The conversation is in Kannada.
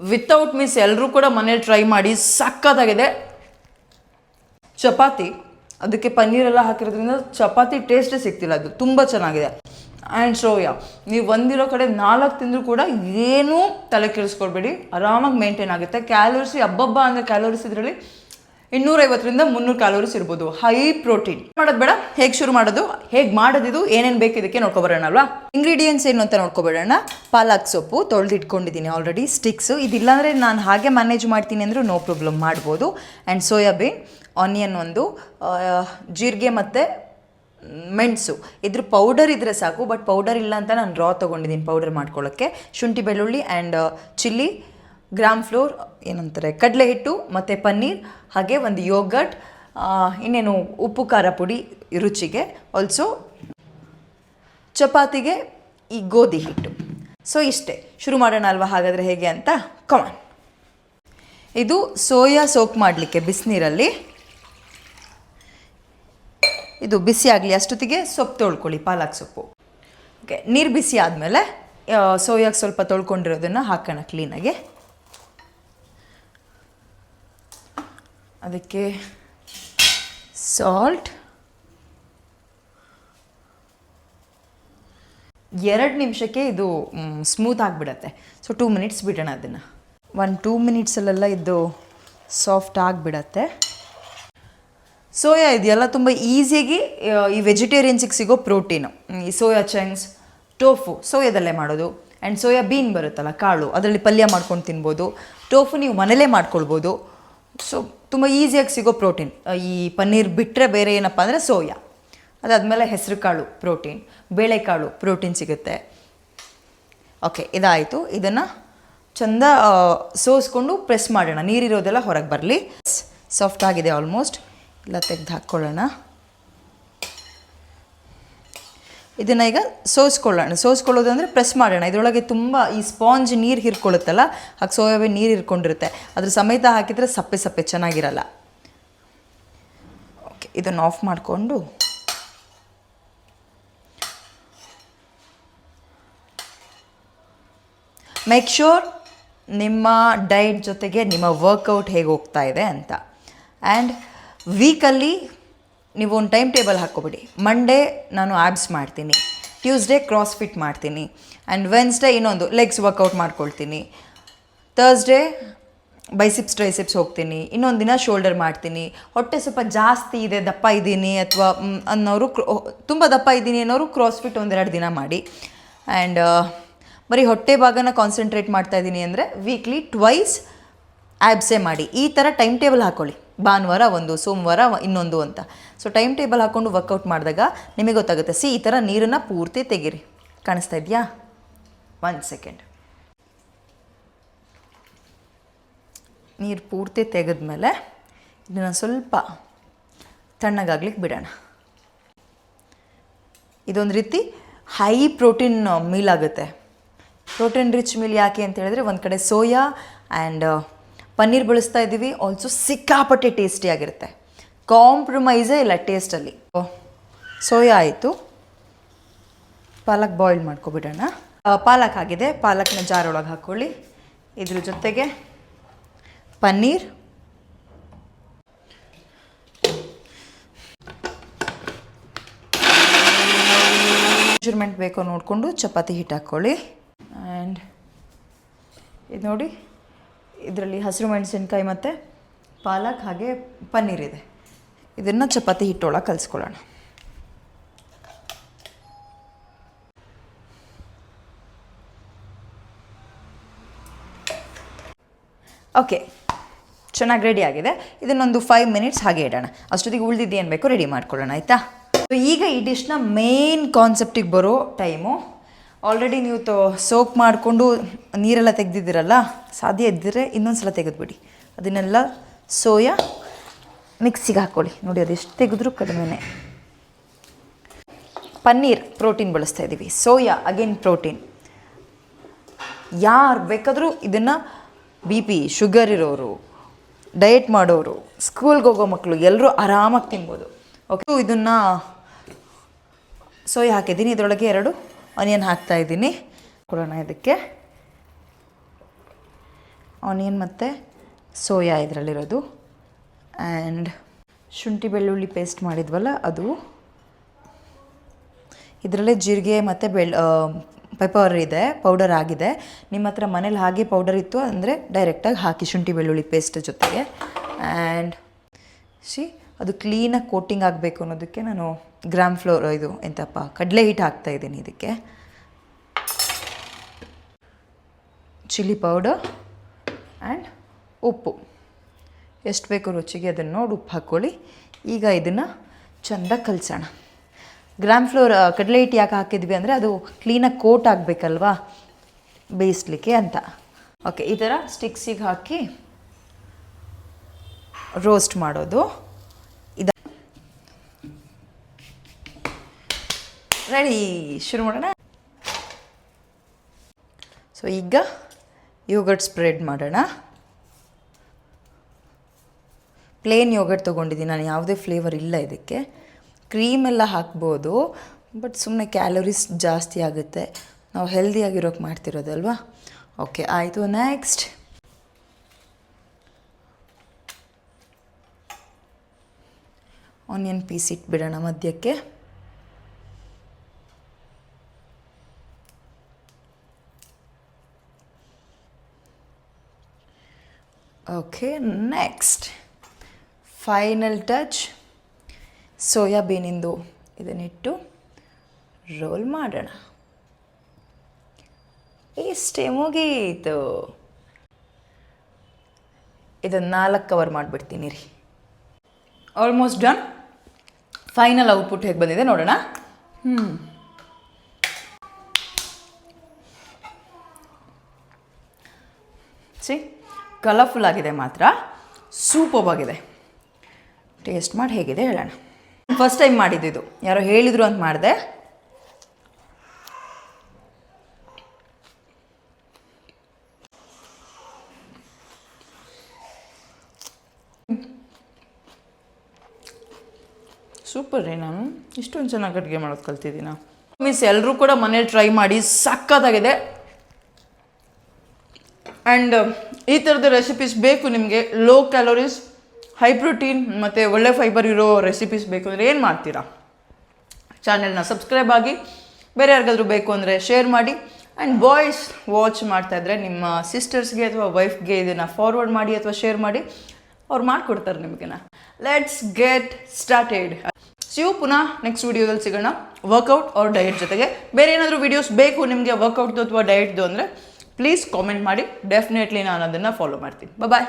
ವಿತೌಟ್ ಮಿಸ್ ಎಲ್ಲರೂ ಕೂಡ ಮನೇಲಿ ಟ್ರೈ ಮಾಡಿ ಸಕ್ಕತ್ತಾಗಿದೆ. ಚಪಾತಿ, ಅದಕ್ಕೆ ಪನ್ನೀರೆಲ್ಲ ಹಾಕಿರೋದ್ರಿಂದ ಚಪಾತಿ ಟೇಸ್ಟೇ ಸಿಗ್ತಿಲ್ಲ ಅದು, ತುಂಬ ಚೆನ್ನಾಗಿದೆ. ಆ್ಯಂಡ್ ಸೋಯಾ, ನೀವು ಒಂದಿರೋ ಕಡೆ ನಾಲ್ಕು ತಿಂದರೂ ಕೂಡ ಏನೂ ತಲೆ ಕೆಡಿಸ್ಕೊಳ್ಬೇಡಿ, ಆರಾಮಾಗಿ ಮೇಂಟೈನ್ ಆಗುತ್ತೆ. ಕ್ಯಾಲೋರಿಸಿ ಹಬ್ಬಬ್ಬ ಅಂದರೆ ಕ್ಯಾಲೋರಿಸ್ ಇದರಲ್ಲಿ ಇನ್ನೂರೈವತ್ತರಿಂದ ಮುನ್ನೂರು ಕ್ಯಾಲೋರೀಸ್ ಇರ್ಬೋದು. ಹೈ ಪ್ರೋಟೀನ್ ಮಾಡೋದು ಬೇಡ. ಹೇಗೆ ಶುರು ಮಾಡೋದು? ಹೇಗೆ ಮಾಡೋದಿದು? ಏನೇನು ಬೇಕು ಇದಕ್ಕೆ ನೋಡ್ಕೊಬರೋಣ ಅಲ್ವಾ ಇಂಗ್ರೀಡಿಯೆಂಟ್ಸ್ ಏನು ಅಂತ ನೋಡ್ಕೊಬೇಡೋಣ ಪಾಲಕ್ ಸೊಪ್ಪು ತೊಳೆದಿಟ್ಕೊಂಡಿದ್ದೀನಿ ಆಲ್ರೆಡಿ ಸ್ಟಿಕ್ಸು ಇದಿಲ್ಲಾಂದರೆ ನಾನು ಹಾಗೆ ಮ್ಯಾನೇಜ್ ಮಾಡ್ತೀನಿ ಅಂದರೂ ನೋ ಪ್ರಾಬ್ಲಮ್ ಮಾಡ್ಬೋದು. ಆ್ಯಂಡ್ ಸೋಯಾಬೀನ್ ಆನಿಯನ್ ಒಂದು ಜೀರಿಗೆ ಮತ್ತು ಮೆಣಸು. ಇದ್ರ ಪೌಡರ್ ಇದ್ದರೆ ಸಾಕು ಬಟ್ ಪೌಡರ್ ಇಲ್ಲ ಅಂತ ನಾನು ರಾ ತೊಗೊಂಡಿದ್ದೀನಿ ಪೌಡರ್ ಮಾಡ್ಕೊಳ್ಳೋಕ್ಕೆ ಶುಂಠಿ ಬೆಳ್ಳುಳ್ಳಿ ಆ್ಯಂಡ್ ಚಿಲ್ಲಿ ಗ್ರಾಮ್ ಫ್ಲೋರ್, ಏನಂತಾರೆ, ಕಡಲೆ ಹಿಟ್ಟು ಮತ್ತು ಪನ್ನೀರ್, ಹಾಗೆ ಒಂದು ಯೋಗಟ್ ಇನ್ನೇನು ಉಪ್ಪು, ಖಾರ ಪುಡಿ ರುಚಿಗೆ. ಆಲ್ಸೋ ಚಪಾತಿಗೆ ಈ ಗೋಧಿ ಹಿಟ್ಟು. ಸೊ ಇಷ್ಟೇ. ಶುರು ಮಾಡೋಣ ಅಲ್ವಾ ಹಾಗಾದರೆ ಹೇಗೆ ಅಂತ? ಕಮಾನ್ ಇದು ಸೋಯಾ ಸೋಕ್ ಮಾಡಲಿಕ್ಕೆ ಬಿಸಿನೀರಲ್ಲಿ. ಇದು ಬಿಸಿ ಆಗಲಿ ಅಷ್ಟೊತ್ತಿಗೆ ಸೊಪ್ಪು ತೊಳ್ಕೊಳ್ಳಿ, ಪಾಲಕ್ ಸೊಪ್ಪು. ಓಕೆ ನೀರು ಬಿಸಿ ಆದಮೇಲೆ ಸೋಯಾಗೆ ಸ್ವಲ್ಪ ತೊಳ್ಕೊಂಡಿರೋದನ್ನು ಹಾಕೋಣ ಕ್ಲೀನಾಗಿ ಅದಕ್ಕೆ ಸಾಲ್ಟ್ ಎರಡು ನಿಮಿಷಕ್ಕೆ ಇದು ಸ್ಮೂತ್ ಆಗಿಬಿಡತ್ತೆ. ಸೊ ಟೂ ಮಿನಿಟ್ಸ್ ಬಿಡೋಣ ಅದನ್ನು. ಒನ್ ಟೂ ಮಿನಿಟ್ಸಲ್ಲೆಲ್ಲ ಇದು ಸಾಫ್ಟ್ ಆಗಿಬಿಡತ್ತೆ. ಸೋಯಾ ಇದೆಯಲ್ಲ, ತುಂಬ ಈಸಿಯಾಗಿ ಈ ವೆಜಿಟೇರಿಯನ್ಸಿಗೆ ಸಿಗೋ ಪ್ರೋಟೀನು. ಈ ಸೋಯಾ ಚಂಕ್ಸ್ ಟೋಫು, ಸೋಯಾದಲ್ಲೇ ಮಾಡೋದು. ಆ್ಯಂಡ್ ಸೋಯಾ ಬೀನ್ ಬರುತ್ತಲ್ಲ, ಕಾಳು, ಅದರಲ್ಲಿ ಪಲ್ಯ ಮಾಡ್ಕೊಂಡು ತಿನ್ಬೋದು. ಟೋಫು ನೀವು ಮನೇಲೇ ಮಾಡ್ಕೊಳ್ಬೋದು. ಸೊ ತುಂಬ ಈಸಿಯಾಗಿ ಸಿಗೋ ಪ್ರೋಟೀನ್ ಈ ಪನ್ನೀರ್ ಬಿಟ್ಟರೆ ಬೇರೆ ಏನಪ್ಪ ಅಂದರೆ ಸೋಯಾ. ಅದಾದಮೇಲೆ ಹೆಸರು ಕಾಳು ಪ್ರೋಟೀನ್ ಬೇಳೆಕಾಳು ಪ್ರೋಟೀನ್ ಸಿಗುತ್ತೆ. ಓಕೆ ಇದಾಯಿತು. ಇದನ್ನು ಚಂದ ಸೋಸ್ಕೊಂಡು ಪ್ರೆಸ್ ಮಾಡೋಣ. ನೀರಿರೋದೆಲ್ಲ ಹೊರಗೆ ಬರಲಿ. ಸಾಫ್ಟ್ ಆಗಿದೆ ಆಲ್ಮೋಸ್ಟ್ ಇಲ್ಲ ತೆಗ್ದು ಹಾಕ್ಕೊಳ್ಳೋಣ ಇದನ್ನು ಈಗ ಸೋಸ್ಕೊಳ್ಳೋಣ. ಸೋಸ್ಕೊಳ್ಳೋದು ಅಂದರೆ ಪ್ರೆಸ್ ಮಾಡೋಣ. ಇದರೊಳಗೆ ತುಂಬ ಈ ಸ್ಪಾಂಜ್ ನೀರು ಹಿರ್ಕೊಳ್ಳುತ್ತಲ್ಲ, ಹಾಗೆ ಸೋಯಾಬೀನ್ ನೀರು ಹಿರ್ಕೊಂಡಿರುತ್ತೆ. ಅದ್ರ ಸಮೇತ ಹಾಕಿದರೆ ಸಪ್ಪೆ ಸಪ್ಪೆ ಚೆನ್ನಾಗಿರಲ್ಲ. ಓಕೆ ಇದನ್ನು ಆಫ್ ಮಾಡಿಕೊಂಡು. ಮೇಕ್ ಶೋರ್ ನಿಮ್ಮ ಡಯಟ್ ಜೊತೆಗೆ ನಿಮ್ಮ ವರ್ಕೌಟ್ ಹೇಗೆ ಹೋಗ್ತಾ ಇದೆ ಅಂತ. ಆ್ಯಂಡ್ ವೀಕಲ್ಲಿ ನೀವು ಒಂದು ಟೈಮ್ ಟೇಬಲ್ ಹಾಕ್ಕೊಬಿಡಿ. ಮಂಡೇ ನಾನು ಆ್ಯಬ್ಸ್ ಮಾಡ್ತೀನಿ. ಟ್ಯೂಸ್ಡೇ ಕ್ರಾಸ್ ಫಿಟ್ ಮಾಡ್ತೀನಿ. ಆ್ಯಂಡ್ ವೆನ್ಸ್ಡೇ ಇನ್ನೊಂದು ಲೆಗ್ಸ್ ವರ್ಕೌಟ್ ಮಾಡ್ಕೊಳ್ತೀನಿ. ಥರ್ಸ್ಡೇ ಬೈಸಿಪ್ಸ್ ಟ್ರೈಸಿಪ್ಸ್ ಹೋಗ್ತೀನಿ. ಇನ್ನೊಂದು ದಿನ ಶೋಲ್ಡರ್ ಮಾಡ್ತೀನಿ. ಹೊಟ್ಟೆ ಸ್ವಲ್ಪ ಜಾಸ್ತಿ ಇದೆ, ದಪ್ಪ ಇದ್ದೀನಿ ಅಥವಾ ಅನ್ನೋರು ತುಂಬ ದಪ್ಪ ಇದ್ದೀನಿ ಅನ್ನೋರು ಕ್ರಾಸ್ ಫಿಟ್ ಒಂದೆರಡು ದಿನ ಮಾಡಿ. ಆ್ಯಂಡ್ ಬರೀ ಹೊಟ್ಟೆ ಭಾಗನ ಕಾನ್ಸಂಟ್ರೇಟ್ ಮಾಡ್ತಾ ಇದ್ದೀನಿ ಅಂದರೆ ವೀಕ್ಲಿ ಟ್ವೈಸ್ ಆ್ಯಬ್ಸೇ ಮಾಡಿ. ಈ ಥರ ಟೈಮ್ ಟೇಬಲ್ ಹಾಕ್ಕೊಳ್ಳಿ ಭಾನುವಾರ ಒಂದು, ಸೋಮವಾರ ಇನ್ನೊಂದು ಅಂತ. ಸೊ ಟೈಮ್ ಟೇಬಲ್ ಹಾಕ್ಕೊಂಡು ವರ್ಕೌಟ್ ಮಾಡಿದಾಗ ನಿಮಗೆ ಗೊತ್ತಾಗುತ್ತೆ. ಸಿ ಈ ಥರ ನೀರನ್ನು ಪೂರ್ತಿ ತೆಗೀರಿ. ಕಾಣಿಸ್ತಾ ಇದೆಯಾ? ಒನ್ ಸೆಕೆಂಡ್ ನೀರು ಪೂರ್ತಿ ತೆಗೆದ್ಮೇಲೆ ಇದನ್ನು ಸ್ವಲ್ಪ ತಣ್ಣಗಾಗ್ಲಿಕ್ಕೆ ಬಿಡೋಣ. ಇದೊಂದು ರೀತಿ ಹೈ ಪ್ರೋಟೀನ್ ಮೀಲ್ ಆಗುತ್ತೆ. ಪ್ರೋಟೀನ್ ರಿಚ್ ಮೀಲ್ ಯಾಕೆ ಅಂತ ಹೇಳಿದ್ರೆ ಒಂದು ಕಡೆ ಸೋಯಾ ಆ್ಯಂಡ್ ಪನ್ನೀರ್ ಬಳಸ್ತಾ ಇದ್ದೀವಿ. ಆಲ್ಸೋ ಸಿಕ್ಕಾಪಟ್ಟೆ ಟೇಸ್ಟಿಯಾಗಿರುತ್ತೆ ಕಾಂಪ್ರಮೈಸೇ ಇಲ್ಲ ಟೇಸ್ಟಲ್ಲಿ ಸೋಯಾ ಆಯಿತು. ಪಾಲಕ್ ಬಾಯ್ಲ್ ಮಾಡ್ಕೊಬಿಡೋಣ. ಪಾಲಕ್ ಆಗಿದೆ. ಪಾಲಕ್ನ ಜಾರೊಳಗೆ ಹಾಕ್ಕೊಳ್ಳಿ ಇದ್ರ ಜೊತೆಗೆ ಪನ್ನೀರ್. ಮೆಜರ್ಮೆಂಟ್ ಬೇಕೋ ನೋಡಿಕೊಂಡು ಚಪಾತಿ ಹಿಟ್ಟು ಹಾಕ್ಕೊಳ್ಳಿ ಆ್ಯಂಡ್ ಇದು ನೋಡಿ. ಇದರಲ್ಲಿ ಹಸಿರು ಮೆಣಸಿನ್ಕಾಯಿ ಮತ್ತು ಪಾಲಕ್ ಹಾಗೆ ಪನ್ನೀರ್ ಇದೆ. ಇದನ್ನು ಚಪಾತಿ ಹಿಟ್ಟೊಳಗೆ ಕಲಿಸ್ಕೊಳ್ಳೋಣ. ಓಕೆ, ಚೆನ್ನಾಗಿ ರೆಡಿ ಆಗಿದೆ. ಇದನ್ನೊಂದು ಫೈವ್ ಮಿನಿಟ್ಸ್ ಹಾಗೆ ಇಡೋಣ. ಅಷ್ಟೊತ್ತಿಗೆ ಉಳಿದಿದ್ದು ಏನು ಬೇಕೋ ರೆಡಿ ಮಾಡ್ಕೊಳ್ಳೋಣ, ಆಯಿತಾ? ಈಗ ಈ ಡಿಶ್ನ ಮೇನ್ ಕಾನ್ಸೆಪ್ಟಿಗೆ ಬರೋ ಟೈಮು ಆಲ್ರೆಡಿ ನೀವು ತೊ ಸೋಪ್ ಮಾಡಿಕೊಂಡು ನೀರೆಲ್ಲ ತೆಗೆದಿದ್ದೀರಲ್ಲ, ಸಾಧ್ಯ ಇದ್ದರೆ ಇನ್ನೊಂದು ಸಲ ತೆಗೆದುಬಿಡಿ. ಅದನ್ನೆಲ್ಲ ಸೋಯಾ ಮಿಕ್ಸಿಗೆ ಹಾಕ್ಕೊಳ್ಳಿ ನೋಡಿ ಅದೆಷ್ಟು ತೆಗೆದ್ರೂ ಕಡಿಮೆನೇ. ಪನ್ನೀರ್, ಪ್ರೋಟೀನ್ ಬಳಸ್ತಾ ಇದ್ದೀವಿ. Soya again protein. ಯಾರು ಬೇಕಾದರೂ ಇದನ್ನು ಬಿ ಪಿ ಶುಗರ್ ಇರೋರು ಡಯಟ್ ಮಾಡೋರು ಸ್ಕೂಲ್ಗೆ ಹೋಗೋ ಮಕ್ಕಳು ಎಲ್ಲರೂ ಆರಾಮಾಗಿ ತಿನ್ಬೋದು. ಓಕೆ ಇದನ್ನು ಸೋಯಾ ಹಾಕಿದ್ದೀನಿ. ಇದರೊಳಗೆ ಎರಡು ಆನಿಯನ್ ಹಾಕ್ತಾ ಇದ್ದೀನಿ. ಕೊಡೋಣ ಇದಕ್ಕೆ. ಆನಿಯನ್ ಮತ್ತು ಸೋಯಾ ಇದರಲ್ಲಿರೋದು. ಆ್ಯಂಡ್ ಶುಂಠಿ ಬೆಳ್ಳುಳ್ಳಿ ಪೇಸ್ಟ್ ಮಾಡಿದ್ವಲ್ಲ ಅದು. ಇದರಲ್ಲೇ ಜೀರಿಗೆ ಮತ್ತು ಬೆಳ್ ಪೆಪರ್ ಇದೆ ಪೌಡರ್ ಆಗಿದೆ. ನಿಮ್ಮ ಹತ್ರ ಮನೇಲಿ ಹಾಗೆ ಪೌಡರ್ ಇತ್ತು ಅಂದರೆ ಡೈರೆಕ್ಟಾಗಿ ಹಾಕಿ ಶುಂಠಿ ಬೆಳ್ಳುಳ್ಳಿ ಪೇಸ್ಟ್ ಜೊತೆಗೆ. ಆ್ಯಂಡ್ ಸಿ ಅದು ಕ್ಲೀನಾಗಿ ಕೋಟಿಂಗ್ ಆಗಬೇಕು ಅನ್ನೋದಕ್ಕೆ ನಾನು ಗ್ರಾಮ್ ಫ್ಲೋರ್ ಇದು ಎಂತಪ್ಪ, ಕಡಲೆ ಹಿಟ್ಟು ಹಾಕ್ತಾ ಇದ್ದೀನಿ ಇದಕ್ಕೆ. ಚಿಲ್ಲಿ ಪೌಡರ್ ಆ್ಯಂಡ್ ಉಪ್ಪು. ಎಷ್ಟು ಬೇಕು ರುಚಿಗೆ ಅದನ್ನು ನೋಡಿ ಉಪ್ಪು ಹಾಕ್ಕೊಳ್ಳಿ ಈಗ ಇದನ್ನು ಚೆಂದ ಕಲಸೋಣ. ಗ್ರಾಮ್ ಫ್ಲೋರ್ ಕಡಲೆ ಹಿಟ್ಟು ಯಾಕೆ ಹಾಕಿದ್ವಿ ಅಂದರೆ ಅದು ಕ್ಲೀನಾಗಿ ಕೋಟ್ ಆಗಬೇಕಲ್ವಾ? ಬೇಯಿಸ್ಲಿಕ್ಕೆ ಅಂತ. ಓಕೆ ಈ ಥರ ಸ್ಟಿಕ್ಸಿಗೆ ಹಾಕಿ ರೋಸ್ಟ್ ಮಾಡೋದು. ರೆಡಿ, ಶುರು ಮಾಡೋಣ. ಸೊ ಈಗ ಯೋಗರ್ಟ್ ಸ್ಪ್ರೆಡ್ ಮಾಡೋಣ. ಪ್ಲೇನ್ ಯೋಗರ್ಟ್ ತೊಗೊಂಡಿದ್ದೀನಿ, ನಾನು ಯಾವುದೇ ಫ್ಲೇವರ್ ಇಲ್ಲ ಇದಕ್ಕೆ. ಕ್ರೀಮ್ ಎಲ್ಲ ಹಾಕ್ಬೋದು ಬಟ್ ಸುಮ್ಮನೆ ಕ್ಯಾಲೋರೀಸ್ ಜಾಸ್ತಿ ಆಗುತ್ತೆ. ನಾವು ಹೆಲ್ದಿಯಾಗಿರೋಕೆ ಮಾಡ್ತಿರೋದಲ್ವಾ ಓಕೆ ಆಯಿತು ನೆಕ್ಸ್ಟ್ ಆನಿಯನ್ ಪೀಸ್ ಇಟ್ಬಿಡೋಣ ಮಧ್ಯಕ್ಕೆ. ಓಕೆ ನೆಕ್ಸ್ಟ್ ಫೈನಲ್ ಟಚ್ ಸೋಯಾಬೀನಿಂದು ಇದನ್ನಿಟ್ಟು ರೋಲ್ ಮಾಡೋಣ. ಇಷ್ಟೇ ಮುಗೀತು. ಇದನ್ನು ನಾಲ್ಕು ಕವರ್ ಮಾಡಿಬಿಡ್ತೀನಿ ರೀ. ಆಲ್ಮೋಸ್ಟ್ ಡನ್ ಫೈನಲ್ ಔಟ್ಪುಟ್ ಹೇಗೆ ಬಂದಿದೆ ನೋಡೋಣ. ಹ್ಞೂ ಸಿ ಕಲರ್ಫುಲ್ ಆಗಿದೆ ಮಾತ್ರ. ಸೂಪರ್ ಆಗಿದೆ ಟೇಸ್ಟ್ ಮಾಡಿ ಹೇಗಿದೆ ಹೇಳೋಣ. ಫಸ್ಟ್ ಟೈಮ್ ಮಾಡಿದ್ದು ಯಾರೋ ಹೇಳಿದ್ರು ಅಂತ ಮಾಡಿದೆ. ಸೂಪರ್ ರೀ ನಾನು. ಇಷ್ಟೊಂದು ಚೆನ್ನಾಗಿ ಅಡುಗೆ ಮಾಡೋದು ಕಲ್ತಿದ್ದೀನ? ಮೀನ್ಸ್ ಎಲ್ಲರೂ ಕೂಡ ಮನೇಲಿ ಟ್ರೈ ಮಾಡಿ ಸಕ್ಕತ್ತಾಗಿದೆ ಆ್ಯಂಡ್ ಈ ಥರದ ರೆಸಿಪೀಸ್ ಬೇಕು ನಿಮಗೆ ಲೋ ಕ್ಯಾಲೋರೀಸ್ ಹೈ ಪ್ರೋಟೀನ್ ಮತ್ತು ಒಳ್ಳೆ ಫೈಬರ್ ಇರೋ ರೆಸಿಪೀಸ್ ಬೇಕು ಅಂದರೆ ಏನು ಮಾಡ್ತೀರಾ? ಚಾನೆಲ್ನ ಸಬ್ಸ್ಕ್ರೈಬ್ ಆಗಿ, ಬೇರೆ ಯಾರಿಗಾದ್ರೂ ಬೇಕು ಅಂದರೆ ಶೇರ್ ಮಾಡಿ. ಆ್ಯಂಡ್ ಬಾಯ್ಸ್ ವಾಚ್ ಮಾಡ್ತಾಯಿದ್ರೆ ನಿಮ್ಮ ಸಿಸ್ಟರ್ಸ್ಗೆ ಅಥವಾ ವೈಫ್ಗೆ ಇದನ್ನು ಫಾರ್ವರ್ಡ್ ಮಾಡಿ ಅಥವಾ ಶೇರ್ ಮಾಡಿ. ಅವ್ರು ಮಾಡಿಕೊಡ್ತಾರೆ ನಿಮಗೆನ. Let's get started see you ಪುನಃ ನೆಕ್ಸ್ಟ್ ವೀಡಿಯೋದಲ್ಲಿ ಸಿಗೋಣ. ವರ್ಕೌಟ್ ಆರ್ ಡಯಟ್ ಜೊತೆಗೆ ಬೇರೆ ಏನಾದರೂ ವೀಡಿಯೋಸ್ ಬೇಕು ನಿಮಗೆ ವರ್ಕೌಟ್ದು ಅಥವಾ ಡಯಟ್ದು ಅಂದರೆ ಪ್ಲೀಸ್ ಕಾಮೆಂಟ್ ಮಾಡಿ. ಡೆಫಿನೆಟ್ಲಿ ನಾನು ಅದನ್ನು ಫಾಲೋ ಮಾಡ್ತೀನಿ. ಬಾಯ್